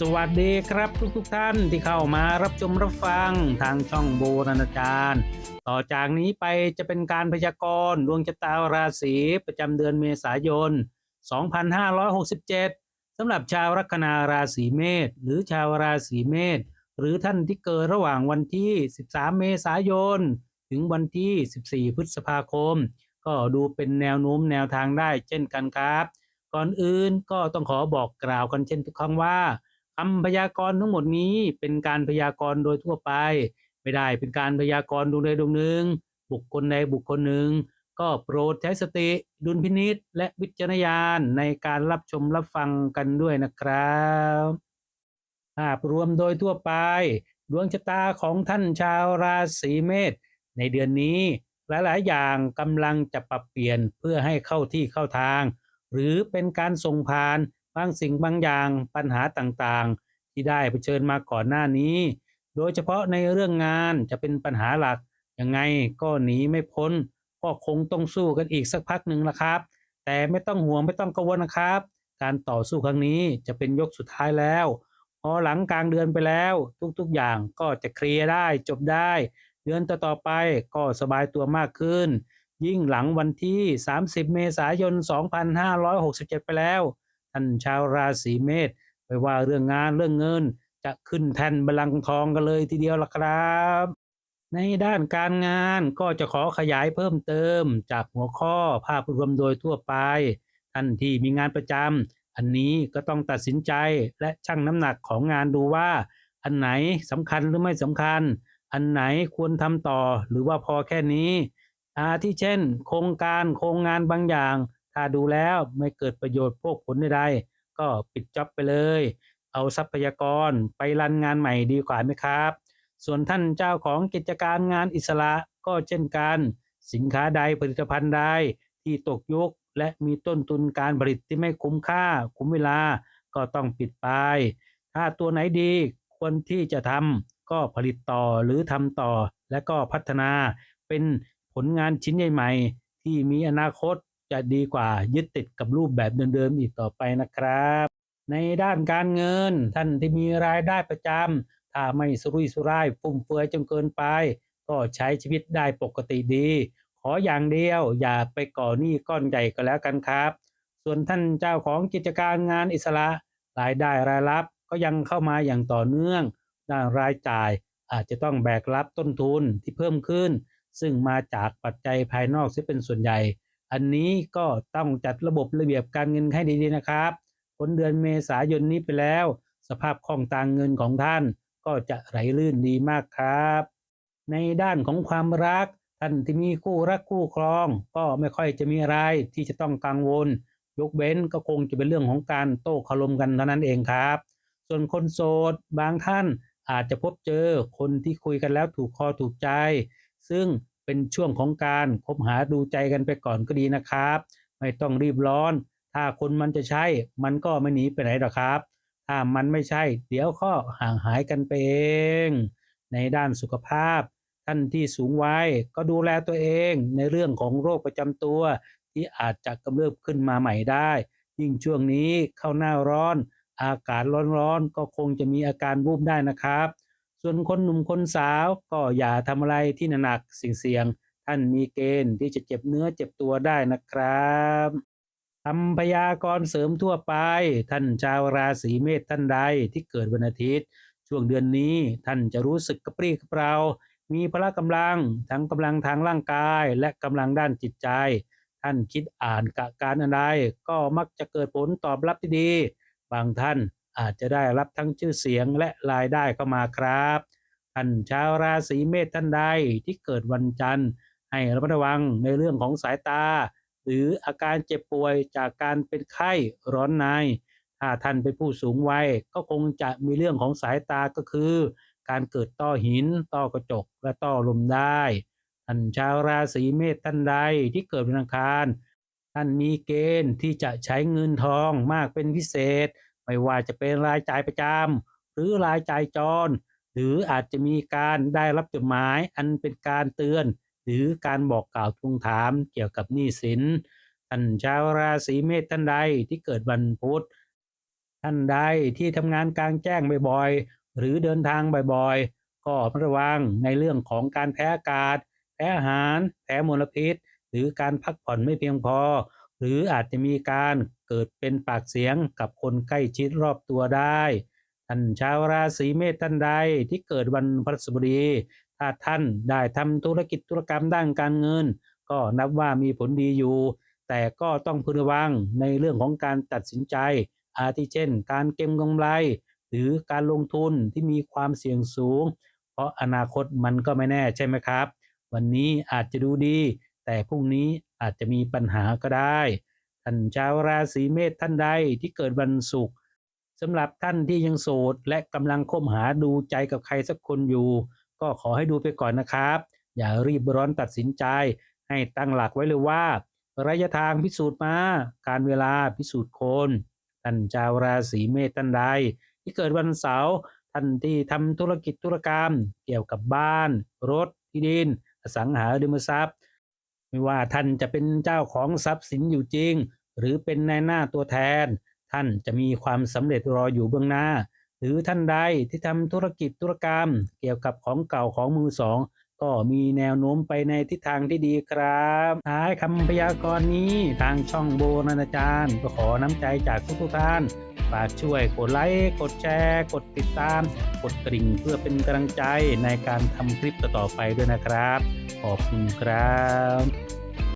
สวัสดีครับทุกทุกท่านที่เข้ามารับชมรับฟังทางช่องโบราณอาจารย์ ต่อจากนี้ไปจะเป็นการพยากรณ์ดวงชะตาราศีประจำเดือนเมษายน 2567 สำหรับชาวลัคนาราศีเมษหรือชาวราศีเมษหรือท่านที่เกิดระหว่างวันที่ 13 เมษายน ถึงวันที่ 14 พฤษภาคม ก็ดูเป็นแนวโน้มแนวทางได้เช่นกันครับ ก่อนอื่นก็ต้องขอบอกกล่าวกันเช่นทุกครั้งว่า คำพยากรณ์ทั้งหมดนี้เป็นการพยากรณ์โดยทั่วไป ไม่ได้เป็นการพยากรณ์ดวงใดดวงหนึ่ง บุคคลใดบุคคลหนึ่ง ก็โปรดใช้สติดุลพินิษและวิจารณญาณในการรับชมรับฟังกันด้วยนะครับภาพรวมโดยทั่วไป ดวงชะตาของท่านชาวราศีเมษในเดือนนี้หลาย ๆ อย่างกำลังจะปรับเปลี่ยนเพื่อให้เข้าที่เข้าทาง หรือเป็นการส่งผ่าน บางสิ่งบางอย่างปัญหาต่างๆ ที่ได้เผชิญมาก่อนหน้านี้ โดยเฉพาะในเรื่องงานจะเป็นปัญหาหลักยังไงก็หนีไม่พ้นก็คงต้องสู้กันอีกสักพักหนึ่งละครับ แต่ไม่ต้องห่วงไม่ต้องกังวลนะครับ การต่อสู้ครั้งนี้จะเป็นยกสุดท้ายแล้วพอหลังกลางเดือนไปแล้วทุกๆอย่างก็จะเคลียร์ได้จบได้ เดือนต่อๆไปก็สบายตัวมากขึ้น ยิ่งหลังวันที่ 30 เมษายน 2567 ไปแล้ว ท่านชาวราศีเมษไม่ว่าเรื่องงานเรื่องเงิน จะขึ้นแท่นบัลลังก์ทองกันเลยทีเดียวละครับ ในด้านการงานก็จะขอขยายเพิ่มเติม จากหัวข้อภาพรวมโดยทั่วไป ท่านที่มีงานประจำอันนี้ก็ต้องตัดสินใจและชั่งน้ำหนักของงานดูว่า อันไหนสำคัญหรือไม่สำคัญ อันไหนควรทำต่อหรือว่าพอแค่นี้อาที่เช่น โครงการโครงงานบางอย่าง ถ้าดูแล้วไม่เกิดประโยชน์พวกผลใดๆก็ปิดจ็อบไปเลย เอาทรัพยากรไปรันงานใหม่ดีกว่าไหมครับ ส่วนท่านเจ้าของกิจการงานอิสระก็เช่นกัน สินค้าใดผลิตภัณฑ์ใดที่ตกยุค และมีต้นทุนการผลิตที่ไม่คุ้มค่า คุ้มเวลาก็ต้องปิดไป ถ้าตัวไหนดีควรที่จะทำก็ผลิตต่อหรือทำต่อ และก็พัฒนาเป็นผลงานชิ้นใหญ่ใหม่ที่มีอนาคต จะดีกว่ายึดติดกับรูปแบบเดิมๆอีกต่อไปนะครับ ในด้านการเงินท่านที่มีรายได้ประจำถ้าไม่สุรุ่ยสุร่ายฟุ่มเฟือยจนเกินไป ก็ใช้ชีวิตได้ปกติดี ขออย่างเดียวอย่าไปก่อหนี้ก้อนใหญ่ก็แล้วกันครับ ส่วนท่านเจ้าของกิจการงานอิสระรายได้รายรับก็ยังเข้ามาอย่างต่อเนื่องด้านรายจ่ายอาจจะต้องแบกรับต้นทุนที่เพิ่มขึ้น ซึ่งมาจากปัจจัยภายนอกที่เป็นส่วนใหญ่ อันนี้ก็ต้องจัดระบบระเบียบการเงินให้ดีๆนะครับพ้นเดือนเมษายนนี้ไปแล้ว สภาพคล่องทางเงินของท่านก็จะไหลลื่นดีมากครับ ในด้านของความรัก ท่านที่มีคู่รักคู่ครอง ก็ไม่ค่อยจะมีอะไรที่จะต้องกังวล ยกเว้นก็คงจะเป็นเรื่องของการโต้คารมกันเท่านั้นเองครับ ส่วนคนโสดบางท่านอาจจะพบเจอคนที่คุยกันแล้วถูกคอถูกใจ ซึ่ง เป็นช่วงของการคบหาดูใจกันไปก่อนก็ดีนะครับ ไม่ต้องรีบร้อน ถ้าคนมันจะใช่มันก็ไม่หนีไปไหนหรอกครับ ถ้ามันไม่ใช่ เดี๋ยวก็ห่างหายกันไปเอง ในด้านสุขภาพ ท่านที่สูงวัยก็ดูแลตัวเองในเรื่องของโรคประจำตัว ที่อาจจะกำเริบขึ้นมาใหม่ได้ ยิ่งช่วงนี้เข้าหน้าร้อน อากาศร้อนๆก็คงจะมีอาการวูบได้นะครับ ส่วนคนหนุ่มคนสาวก็อย่าทำอะไรที่หนักๆเสี่ยง ท่านมีเกณฑ์ที่จะเจ็บเนื้อเจ็บตัวได้นะครับคำพยากรณ์เสริมทั่วไป ท่านชาวราศีเมษท่านใดที่เกิดวันอาทิตย์ ช่วงเดือนนี้ท่านจะรู้สึกกระปรี้กระเปร่ามีพละกำลังทั้งกำลังทางร่างกายและกำลังด้านจิตใจ ท่านคิดอ่านกะการอะไรก็มักจะเกิดผลตอบรับที่ดี บางท่าน อาจจะได้รับทั้งชื่อเสียงและรายได้เข้ามาครับท่านชาวราศีเมษท่านใดที่เกิดวันจันทร์ ให้ระมัดระวังในเรื่องของสายตา หรืออาการเจ็บป่วยจากการเป็นไข้ร้อนในถ้าท่านเป็นผู้สูงวัยก็คงจะมีเรื่องของสายตาก็คือ การเกิดต้อหิน ต้อกระจกและต้อลมได้ท่านชาวราศีเมษท่านใดที่เกิดวันอังคารท่านมีเกณฑ์ที่จะใช้เงินทองมากเป็นพิเศษ ไม่ว่าจะเป็นรายจ่ายประจำหรือรายจ่ายจร หรืออาจจะมีการได้รับจดหมายอันเป็นการเตือน หรือการบอกกล่าวทวงถามเกี่ยวกับหนี้สินท่านชาวราศีเมษท่านใดที่เกิดวันพุธท่านใดที่ทำงานกลางแจ้งบ่อยๆหรือเดินทางบ่อยๆ ก็ระวังในเรื่องของการแพ้อากาศ แพ้อาหาร แพ้มลพิษ หรือการพักผ่อนไม่เพียงพอ หรืออาจจะมีการเกิดเป็นปากเสียงกับคนใกล้ชิดรอบตัวได้ท่านชาวราศีเมษท่านใดที่เกิดวันพฤหัสบดีถ้าท่านได้ทำธุรกิจธุรกรรมด้านการเงิน ก็นับว่ามีผลดีอยู่ แต่ก็ต้องพึงระวังในเรื่องของการตัดสินใจ อาทิเช่น การเก็งกำไร หรือการลงทุนที่มีความเสี่ยงสูง เพราะอนาคตมันก็ไม่แน่ใช่ไหมครับ วันนี้อาจจะดูดี แต่พรุ่งนี้อาจจะมีปัญหาก็ได้ ท่านชาวราศีเมษท่านใดที่เกิดวันศุกร์สำหรับท่านที่ยังโสดและกำลังคบหาดูใจกับใครสักคนอยู่ ก็ขอให้ดูไปก่อนนะครับ อย่ารีบร้อนตัดสินใจ ให้ตั้งหลักไว้เลยว่า ระยะทางพิสูจน์มา การเวลาพิสูจน์คน ท่านชาวราศีเมษท่านใด ที่เกิดวันเสาร์ท่านที่ทำธุรกิจธุรกรรม เกี่ยวกับบ้าน รถที่ดิน อสังหาริมทรัพย์ ไม่ว่าท่านจะเป็นเจ้าของทรัพย์สินอยู่จริง หรือเป็นนายหน้าตัวแทน ท่านจะมีความสำเร็จรออยู่เบื้องหน้า หรือท่านใดที่ทำธุรกิจธุรกรรม เกี่ยวกับของเก่าของมือสองก็มีแนวโน้มไปในทิศทางที่ดีครับท้ายคำพยากรณ์นี้ทางช่องโบนานจารย์ก็ขอน้ำใจจากทุกท่าน ฝากช่วยกดไลค์กดแชร์ กดติดตาม กดกริ่งเพื่อเป็นกำลังใจในการทำคลิปต่อๆไปด้วยนะครับ ขอบคุณครับ